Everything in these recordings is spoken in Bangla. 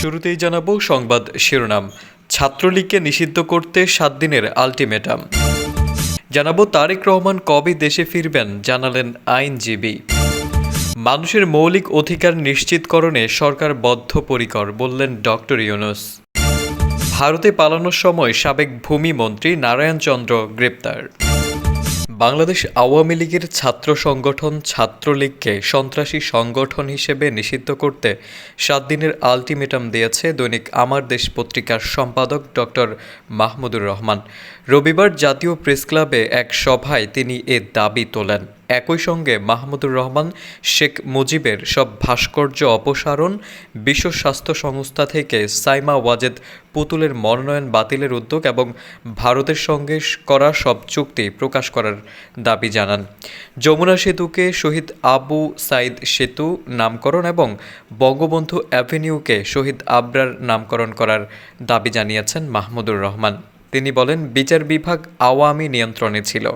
শুরুতেই জানাব সংবাদ শিরোনাম। ছাত্রলীগকে নিষিদ্ধ করতে সাত দিনের আলটিমেটাম। জানাব তারেক রহমান কবে দেশে ফিরবেন জানালেন আইনজীবী। মানুষের মৌলিক অধিকার নিশ্চিতকরণে সরকার বদ্ধপরিকর, বললেন ডক্টর ইউনুস। ভারতে পালানোর সময় সাবেক ভূমি মন্ত্রী নারায়ণ চন্দ্র গ্রেপ্তার। বাংলাদেশ আওয়ামী লীগের ছাত্র সংগঠন ছাত্রলীগকে সন্ত্রাসী সংগঠন হিসেবে নিষিদ্ধ করতে সাত দিনের আলটিমেটাম দিয়েছে দৈনিক আমার দেশ পত্রিকার সম্পাদক ডক্টর মাহমুদুর রহমান। রবিবার জাতীয় প্রেস ক্লাবে এক সভায় তিনি এ দাবি তোলেন। একই সঙ্গে মাহমুদুর রহমান, শেখ মুজিবের সব ভাস্কর্য অপসারণ, বিশ্ব স্বাস্থ্য সংস্থা থেকে সাইমা ওয়াজেদ পুতুলের মনোনয়ন বাতিলের উদ্যোগ এবং ভারতের সঙ্গে করা সব চুক্তি প্রকাশ করার দাবি জানান। যমুনা সেতুকে শহীদ আবু সাইদ সেতু নামকরণ এবং বঙ্গবন্ধু অ্যাভিনিউকে শহীদ আবরার নামকরণ করার দাবি জানিয়েছেন মাহমুদুর রহমান। তিনি বলেন, বিচার বিভাগ আওয়ামী নিয়ন্ত্রণে ছিল।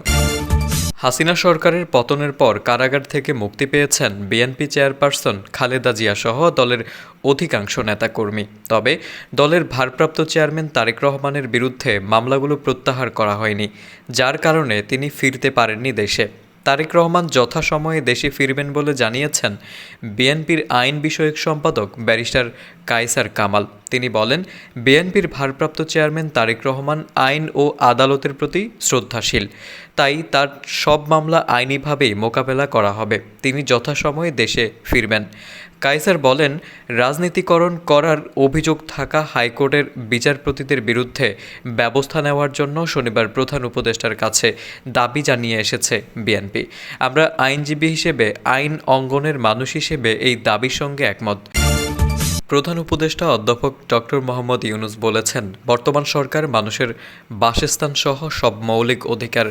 হাসিনা সরকারের পতনের পর কারাগার থেকে মুক্তি পেয়েছেন বিএনপি চেয়ারপারসন খালেদা জিয়াসহ দলের অধিকাংশ নেতাকর্মী। তবে দলের ভারপ্রাপ্ত চেয়ারম্যান তারেক রহমানের বিরুদ্ধে মামলাগুলো প্রত্যাহার করা হয়নি, যার কারণে তিনি ফিরতে পারেননি দেশে। তারেক রহমান যথাসময়ে দেশে ফিরবেন বলে জানিয়েছেন বিএনপির আইন বিষয়ক সম্পাদক ব্যারিস্টার কায়সার কামাল। তিনি বলেন, বিএনপির ভারপ্রাপ্ত চেয়ারম্যান তারেক রহমান আইন ও আদালতের প্রতি শ্রদ্ধাশীল। তাই তার সব মামলা আইনিভাবেই মোকাবেলা করা হবে। তিনি যথাসময়ে দেশে ফিরবেন। কাইসার বলেন, রাজনীতিকরণ করার অভিযোগ থাকা হাইকোর্টের বিচারপতিদের বিরুদ্ধে ব্যবস্থা নেওয়ার জন্য শনিবার প্রধান উপদেষ্টার কাছে দাবি জানিয়ে এসেছে বিএনপি। আমরা আইনজীবী হিসেবে, আইন অঙ্গনের মানুষ হিসেবে এই দাবির সঙ্গে একমত। প্রধান উপদেষ্টা অধ্যাপক ডক্টর মোহাম্মদ ইউনুস বলেছেন, বর্তমান সরকার মানুষের বাসস্থান সহ সব মৌলিক অধিকার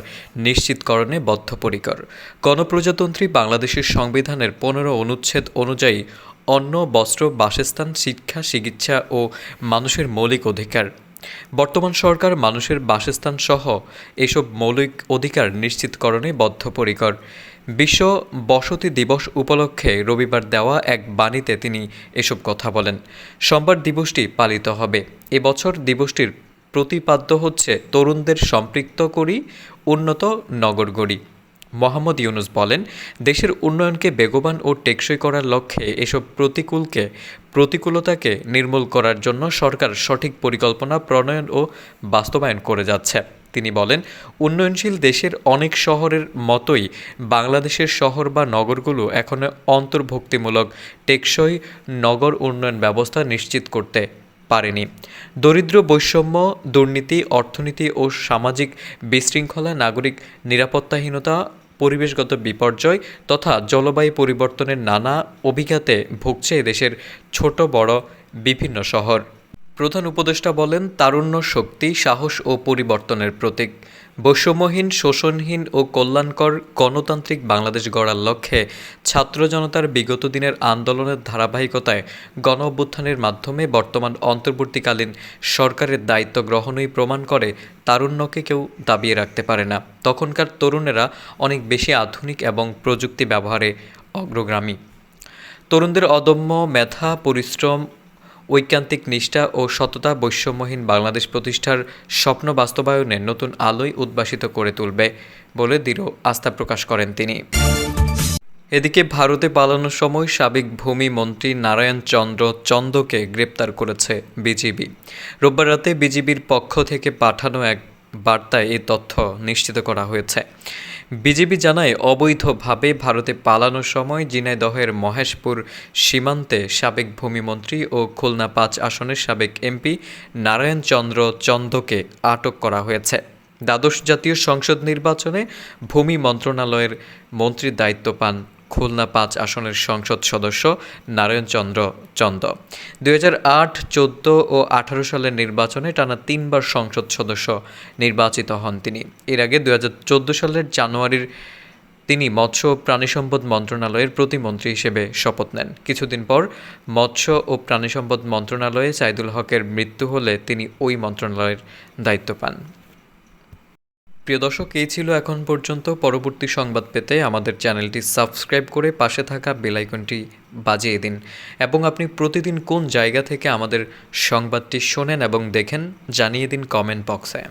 নিশ্চিতকরণে বদ্ধপরিকর। গণপ্রজাতন্ত্রী বাংলাদেশের সংবিধানের পনেরো অনুচ্ছেদ অনুযায়ী অন্ন, বস্ত্র, বাসস্থান, শিক্ষা, চিকিৎসা ও মানুষের মৌলিক অধিকার। বর্তমান সরকার মানুষের বাসস্থান সহ এসব মৌলিক অধিকার নিশ্চিতকরণে বদ্ধপরিকর। বিশ্ব বসতি দিবস উপলক্ষে রবিবার দেওয়া এক বাণীতে তিনি এসব কথা বলেন। সোমবার দিবসটি পালিত হবে। এবছর দিবসটির প্রতিপাদ্য হচ্ছে তরুণদের সম্পৃক্ত করি, উন্নত নগর গড়ি। মোহাম্মদ ইউনুস বলেন, দেশের উন্নয়নকে বেগবান ও টেকসই করার লক্ষ্যে এসব প্রতিকূলকে, প্রতিকূলতাকে নির্মূল করার জন্য সরকার সঠিক পরিকল্পনা, প্রণয়ন ও বাস্তবায়ন করে যাচ্ছে। তিনি বলেন, উন্নয়নশীল দেশের অনেক শহরের মতোই বাংলাদেশের শহর বা নগরগুলো এখনও অন্তর্ভুক্তিমূলক, টেকসই নগর উন্নয়ন ব্যবস্থা নিশ্চিত করতে পারেনি। দরিদ্র বৈষম্য, দুর্নীতি, অর্থনীতি ও সামাজিক বিশৃঙ্খলা, নাগরিক নিরাপত্তাহীনতা পরিবেশগত বিপর্যয় তথা জলবায়ু পরিবর্তনের নানা অভিঘাতে ভুগছে দেশের ছোট, বড়, বিভিন্ন শহর। প্রধান উপদেষ্টা বলেন, তারুণ্য শক্তি, সাহস ও পরিবর্তনের প্রতীক। বৈষম্যহীন, শোষণহীন ও কল্যাণকর গণতান্ত্রিক বাংলাদেশ গড়ার লক্ষ্যে ছাত্র জনতার বিগত দিনের আন্দোলনের ধারাবাহিকতায় গণ অভ্যুত্থানের মাধ্যমে বর্তমান অন্তর্বর্তীকালীন সরকারের দায়িত্ব গ্রহণই প্রমাণ করে তারুণ্যকে কেউ দাবিয়ে রাখতে পারে না। তখনকার তরুণেরা অনেক বেশি আধুনিক এবং প্রযুক্তি ব্যবহারে অগ্রগামী। তরুণদের অদম্য মেধা, পরিশ্রম ঐকান্তিক নিষ্ঠা ও সততা বৈষম্যহীন বাংলাদেশ প্রতিষ্ঠার স্বপ্ন বাস্তবায়নে নতুন আলোয় উদ্ভাসিত করে তুলবে বলে দৃঢ় আস্থা প্রকাশ করেন তিনি। এদিকে ভারতে পালানোর সময় সাবেক ভূমি মন্ত্রী নারায়ণ চন্দ্র চন্দকে গ্রেপ্তার করেছে বিজিবি। রোববার রাতে বিজিবির পক্ষ থেকে পাঠানো এক বার্তায় এই তথ্য নিশ্চিত করা হয়েছে। বিজিবি জানায়, অবৈধভাবে ভারতে পালানোর সময় জিনাইদহের মহেশপুর সীমান্তে সাবেক ভূমিমন্ত্রী ও খুলনা পাঁচ আসনের সাবেক এমপি নারায়ণ চন্দ্র চন্দকে আটক করা হয়েছে। দ্বাদশ জাতীয় সংসদ নির্বাচনে ভূমি মন্ত্রণালয়ের মন্ত্রীর দায়িত্ব পান খুলনা পাঁচ আসনের সংসদ সদস্য নারায়ণ চন্দ্র চন্দ। দুই হাজার আট, চোদ্দ ও আঠারো সালের নির্বাচনে টানা তিনবার সংসদ সদস্য নির্বাচিত হন তিনি। এর আগে দুই হাজার চোদ্দ সালের জানুয়ারির তিনি মৎস্য ও প্রাণী সম্পদ মন্ত্রণালয়ের প্রতিমন্ত্রী হিসেবে শপথ নেন। কিছুদিন পর মৎস্য ও প্রাণী সম্পদ মন্ত্রণালয়ে সাইদুল হকের মৃত্যু হলে তিনি ওই মন্ত্রণালয়ের দায়িত্ব পান। প্রিয় দর্শক, এই ছিল এখন পর্যন্ত পরবর্তী সংবাদ পেতে আমাদের চ্যানেলটি সাবস্ক্রাইব করে পাশে থাকা বেলাইকনটি বাজিয়ে দিন। এবং আপনি প্রতিদিন কোন জায়গা থেকে আমাদের সংবাদটি শোনেন এবং দেখেন, জানিয়ে দিন কমেন্ট বক্সে।